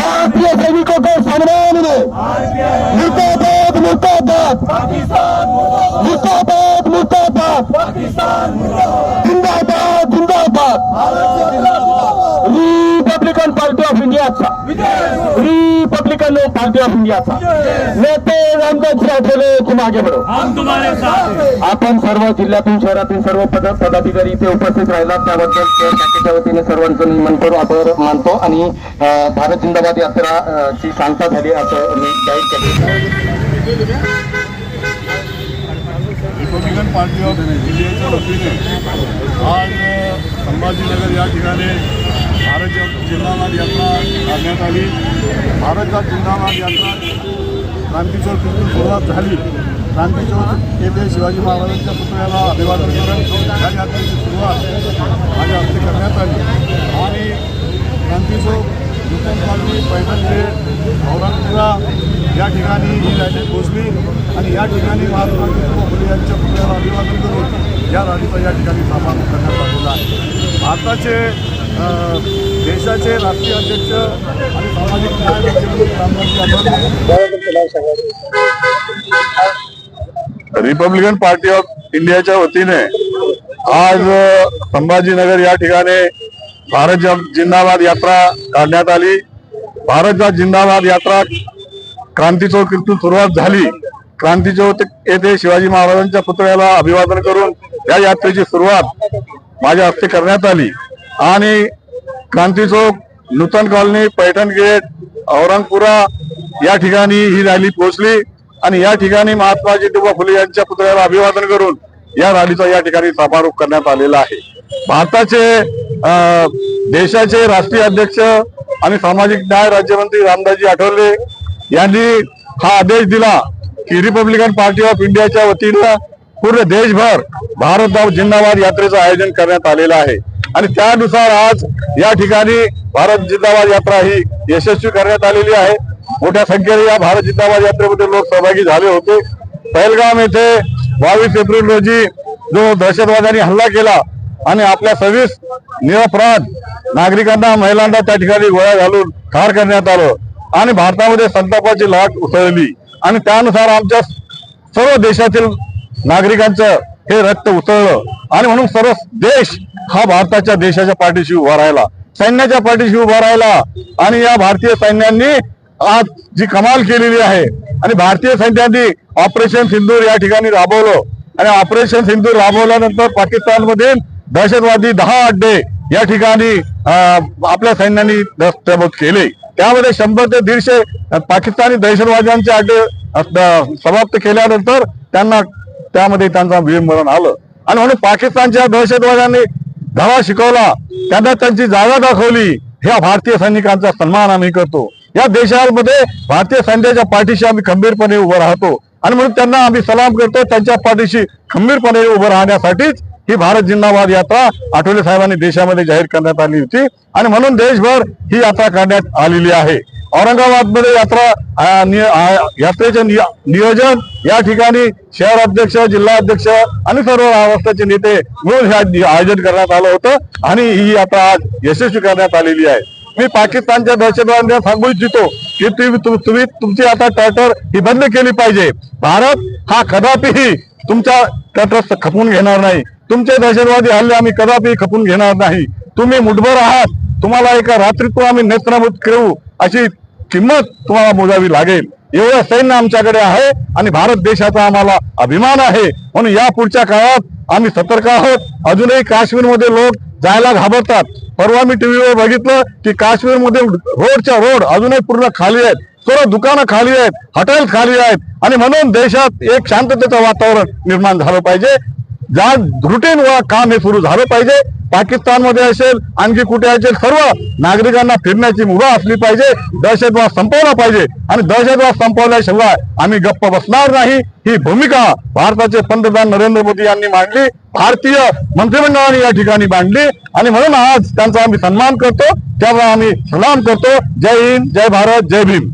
भारतीय सैनिकों को सम्मान दे मुर्दाबाद मुर्दाबाद मुर्दाबाद मुर्दाबाद रिपब्लिकन पार्टी ऑफ इंडियाचा नेते रामदास आठवले तुम आगे बढो हम तुम्हारे साथ. हैं आपण सर्व जिल्ह्यातून शहरातील सर्व पद पदाधिकारी इथे उपस्थित राहिलात. त्याबद्दल शाखेच्या वतीने सर्वांचं मी मनपूर आभार मानतो. आणि भारत जिंदाबाद यात्रा अं, ची सांगता झाली असं मी जाहीर केले. रिपब्लिकन पार्टी ऑफ इंडियाच्या वतीने आज संभाजीनगर या ठिकाणी भारत जि- जिंदाबाद यात्रा काढण्यात आली. भारत जा- जिंदाबाद यात्रा. क्रांती चौकीतून सुरुवात झाली. क्रांती चौक येथे शिवाजी महाराजांच्या पुतळ्याला अभिवादन करून या यात्रेची सुरुवात माझ्या हस्ते करण्यात आली. आणि क्रांती चौक नूतन कॉलनी पैठण गेट औरंगपुरा या ठिकाणी ही रॅली पोहोचली. आणि या ठिकाणी महात्मा ज्योतिबा फुले यांच्या पुतळ्याला अभिवादन करून या रॅलीचा या ठिकाणी समारोप करण्यात आलेला आहे. भारताचे देशाचे राष्ट्रीय अध्यक्ष आणि सामाजिक न्याय राज्यमंत्री रिपब्लिकन पार्टी ऑफ इंडियाच्या वतीने आज संभाजीनगर या ठिकाणी भारत जिंदाबाद यात्रा काढण्यात आली. भारत जिंदाबाद यात्रा क्रांती चौक इथून सुरुवात झाली क्रांती चौक येथे शिवाजी महाराजांच्या पुतळ्याला अभिवादन करून या यात्रेची सुरुवात माझ्या हस्ते करण्यात आली. आणि क्रांती चौक नूतन कॉलनी पैठण गेट औरंगपुरा या ठिकाणी ही रॅली पोहोचली. आणि या ठिकाणी महात्मा ज्योतिबा फुले यांच्या पुतळ्याला अभिवादन करून या रॅलीचा या ठिकाणी समारोप करण्यात आलेला आहे. भारताचे देशाचे राष्ट्रीय अध्यक्ष आणि सामाजिक न्याय राज्यमंत्री रामदासजी आठवले यांनी हा आदेश दिला की रिपब्लिकन पार्टी ऑफ इंडियाच्या वतीनं पूर्ण देशभर भारत जिंदाबाद यात्रेचं आयोजन करण्यात आलेलं आहे. आणि त्यानुसार आज या ठिकाणी भारत जिंदाबाद यात्रा ही यशस्वी करण्यात आलेली आहे. मोठ्या संख्येने या भारत जिंदाबाद यात्रेमध्ये लोक सहभागी झाले होते. पहलगाम येथे बावीस एप्रिल रोजी जो दहशतवाद्यांनी हल्ला केला आणि आपल्या सव्वीस निरपराध नागरिकांना महिलांना त्या ठिकाणी गोळ्या घालून ठार करण्यात आलं आणि भारतामध्ये संतापाची लाट उसळली. आणि त्यानुसार आमच्या सर्व देशातील नागरिकांचं हे रक्त उसळलं. आणि म्हणून सर्व देश हा भारताच्या देशाच्या पाठीशी उभा राहिला. सैन्याच्या पाठीशी उभा राहिला. आणि या भारतीय सैन्यांनी आज जी कमाल केलेली आहे आणि भारतीय सैन्यांनी ऑपरेशन सिंदूर या ठिकाणी राबवलं. आणि ऑपरेशन सिंदूर राबवल्यानंतर पाकिस्तानमधील दहशतवादी दहा अड्डे या ठिकाणी अं, आपल्या सैन्याने दस्तबोध केले. त्यामध्ये शंभर ते दीडशे पाकिस्तानी दहशतवाद्यांचे अड्डे समाप्त केल्यानंतर त्यांना त्यामध्ये त्यांचा वीरमरण आलं. आणि म्हणून पाकिस्तानच्या दहशतवाद्यांनी धडा शिकवला त्यांना त्यांची जागा दाखवली ह्या भारतीय सैनिकांचा सन्मान आम्ही करतो. या देशामध्ये भारतीय सैन्याच्या पाठीशी आम्ही खंबीरपणे उभं राहतो. आणि म्हणून त्यांना आम्ही सलाम करतो त्यांच्या पाठीशी खंबीरपणे उभं राहण्यासाठीच ही भारत जिंदाबाद यात्रा आठवले साहेबांनी देशामध्ये जाहीर करण्यात आली होती. आणि म्हणून देशभर ही यात्रा काढण्यात आलेली आहे. औरंगाबादमध्ये यात्रा यात्रेचे नियोजन या ठिकाणी शहर अध्यक्ष जिल्हा अध्यक्ष आणि सर्व महाराष्ट्राचे नेते मिळून हे आयोजन करण्यात आलं होतं आणि ही यात्रा आज यशस्वी करण्यात आलेली आहे. मी पाकिस्तानच्या दहशतवाद्यांना सांगू इच्छितो की तुम्ही तुम्ही तुमची आता टॅटर ही बंद केली पाहिजे. भारत हा कदापिही तुमच्या टॅटर खपून घेणार नाही. तुमचे दहशतवादी हल्ले आम्ही कदापि खपून घेणार नाही. तुम्ही मुठभर आहात. तुम्हाला एका रात्रीतून आम्ही नेत्रनाबूत करू अशी किंमत तुम्हाला मोजावी लागेल. एवढं सैन्य आमच्याकडे आहे आणि भारत देशाचा आम्हाला अभिमान आहे. म्हणून या पुढच्या काळात आम्ही सतर्क आहोत. अजूनही काश्मीरमध्ये लोक जायला घाबरतात. परवा मी टीव्हीवर बघितलं की काश्मीरमध्ये रोडच्या रोड अजूनही पूर्ण खाली आहेत. सर्व दुकानं खाली आहेत हॉटेल खाली आहेत आणि म्हणून देशात एक शांततेचं वातावरण निर्माण झालं पाहिजे. ज्या रुटीन व काम हे सुरू झालं पाहिजे पाकिस्तानमध्ये असेल आणखी कुठे असेल सर्व नागरिकांना फिरण्याची मुभा असली पाहिजे दहशतवाद संपवला पाहिजे. आणि दहशतवाद संपवल्याशिवाय आम्ही गप्प बसणार नाही. ही भूमिका भारताचे पंतप्रधान नरेंद्र मोदी यांनी मांडली भारतीय मंत्रिमंडळाने या ठिकाणी मांडली. आणि म्हणून आज त्यांचा आम्ही सन्मान करतो त्यामुळे आम्ही सलाम करतो. जय हिंद जय भारत जय भीम.